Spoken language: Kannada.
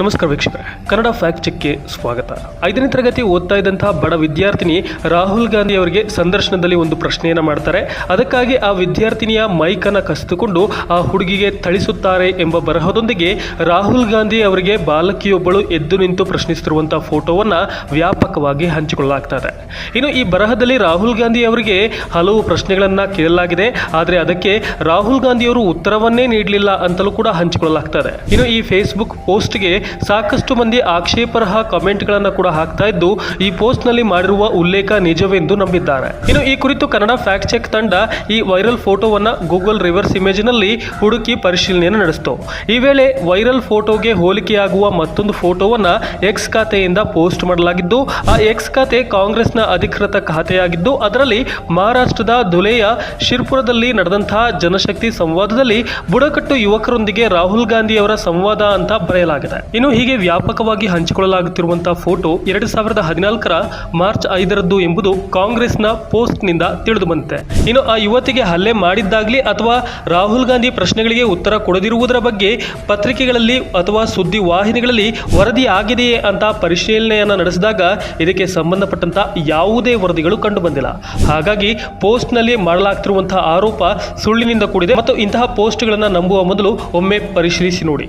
ನಮಸ್ಕಾರ ವೀಕ್ಷಕರೇ. ಕನ್ನಡ ಫ್ಯಾಕ್ಟ್ ಚೆಕ್ಗೆ ಸ್ವಾಗತ. ಐದನೇ ತರಗತಿ ಓದ್ತಾ ಇದ್ದಂತಹ ಬಡ ವಿದ್ಯಾರ್ಥಿನಿ ರಾಹುಲ್ ಗಾಂಧಿ ಅವರಿಗೆ ಸಂದರ್ಶನದಲ್ಲಿ ಒಂದು ಪ್ರಶ್ನೆಯನ್ನು ಮಾಡ್ತಾರೆ. ಅದಕ್ಕಾಗಿ ಆ ವಿದ್ಯಾರ್ಥಿನಿಯ ಮೈಕನ್ನು ಕಸಿದುಕೊಂಡು ಆ ಹುಡುಗಿಗೆ ಥಳಿಸುತ್ತಾರೆ ಎಂಬ ಬರಹದೊಂದಿಗೆ ರಾಹುಲ್ ಗಾಂಧಿ ಅವರಿಗೆ ಬಾಲಕಿಯೊಬ್ಬಳು ಎದ್ದು ನಿಂತು ಪ್ರಶ್ನಿಸುತ್ತಿರುವಂತಹ ಫೋಟೋವನ್ನು ವ್ಯಾಪಕವಾಗಿ ಹಂಚಿಕೊಳ್ಳಲಾಗ್ತದೆ. ಇನ್ನು ಈ ಬರಹದಲ್ಲಿ ರಾಹುಲ್ ಗಾಂಧಿ ಅವರಿಗೆ ಹಲವು ಪ್ರಶ್ನೆಗಳನ್ನು ಕೇಳಲಾಗಿದೆ. ಆದರೆ ಅದಕ್ಕೆ ರಾಹುಲ್ ಗಾಂಧಿಯವರು ಉತ್ತರವನ್ನೇ ನೀಡಲಿಲ್ಲ ಅಂತಲೂ ಕೂಡ ಹಂಚಿಕೊಳ್ಳಲಾಗ್ತದೆ. ಇನ್ನು ಈ ಫೇಸ್ಬುಕ್ ಪೋಸ್ಟ್ಗೆ ಸಾಕಷ್ಟು ಮಂದಿ ಆಕ್ಷೇಪಾರ್ಹ ಕಾಮೆಂಟ್ಗಳನ್ನು ಕೂಡ ಹಾಕ್ತಾ ಇದ್ದು, ಈ ಪೋಸ್ಟ್ನಲ್ಲಿ ಮಾಡಿರುವ ಉಲ್ಲೇಖ ನಿಜವೆಂದು ನಂಬಿದ್ದಾರೆ. ಇನ್ನು ಈ ಕುರಿತು ಕನ್ನಡ ಫ್ಯಾಕ್ಟ್ ಚೆಕ್ ತಂಡ ಈ ವೈರಲ್ ಫೋಟೋವನ್ನ ಗೂಗಲ್ ರಿವರ್ಸ್ ಇಮೇಜ್ನಲ್ಲಿ ಹುಡುಕಿ ಪರಿಶೀಲನೆಯನ್ನು ನಡೆಸಿತು. ಈ ವೇಳೆ ವೈರಲ್ ಫೋಟೋಗೆ ಹೋಲಿಕೆಯಾಗುವ ಮತ್ತೊಂದು ಫೋಟೋವನ್ನ ಎಕ್ಸ್ ಖಾತೆಯಿಂದ ಪೋಸ್ಟ್ ಮಾಡಲಾಗಿದ್ದು, ಆ ಎಕ್ಸ್ ಖಾತೆ ಕಾಂಗ್ರೆಸ್ನ ಅಧಿಕೃತ ಖಾತೆಯಾಗಿದ್ದು, ಅದರಲ್ಲಿ ಮಹಾರಾಷ್ಟ್ರದ ಧುಲೆಯ ಶಿರ್ಪುರದಲ್ಲಿ ನಡೆದಂತಹ ಜನಶಕ್ತಿ ಸಂವಾದದಲ್ಲಿ ಬುಡಕಟ್ಟು ಯುವಕರೊಂದಿಗೆ ರಾಹುಲ್ ಗಾಂಧಿ ಅವರ ಸಂವಾದ ಅಂತ ಬರೆಯಲಾಗಿದೆ. ಇನ್ನು ಹೀಗೆ ವ್ಯಾಪಕವಾಗಿ ಹಂಚಿಕೊಳ್ಳಲಾಗುತ್ತಿರುವಂತಹ ಫೋಟೋ ಎರಡು ಸಾವಿರದ ಹದಿನಾಲ್ಕರ ಮಾರ್ಚ್ ಐದರದ್ದು ಎಂಬುದು ಕಾಂಗ್ರೆಸ್ನ ಪೋಸ್ಟ್ನಿಂದ ತಿಳಿದು ಬಂತೆ ಇನ್ನು ಆ ಯುವತಿಗೆ ಹಲ್ಲೆ ಮಾಡಿದ್ದಾಗಲಿ ಅಥವಾ ರಾಹುಲ್ ಗಾಂಧಿ ಪ್ರಶ್ನೆಗಳಿಗೆ ಉತ್ತರ ಕೊಡದಿರುವುದರ ಬಗ್ಗೆ ಪತ್ರಿಕೆಗಳಲ್ಲಿ ಅಥವಾ ಸುದ್ದಿ ವಾಹಿನಿಗಳಲ್ಲಿ ವರದಿ ಆಗಿದೆಯೇ ಅಂತ ಪರಿಶೀಲನೆಯನ್ನು ನಡೆಸಿದಾಗ ಇದಕ್ಕೆ ಸಂಬಂಧಪಟ್ಟಂತ ಯಾವುದೇ ವರದಿಗಳು ಕಂಡು ಬಂದಿಲ್ಲ ಹಾಗಾಗಿ ಪೋಸ್ಟ್ನಲ್ಲಿ ಮಾಡಲಾಗ್ತಿರುವಂತಹ ಆರೋಪ ಸುಳ್ಳಿನಿಂದ ಕೂಡಿದೆ ಮತ್ತು ಇಂತಹ ಪೋಸ್ಟ್ಗಳನ್ನು ನಂಬುವ ಮೊದಲು ಒಮ್ಮೆ ಪರಿಶೀಲಿಸಿ ನೋಡಿ.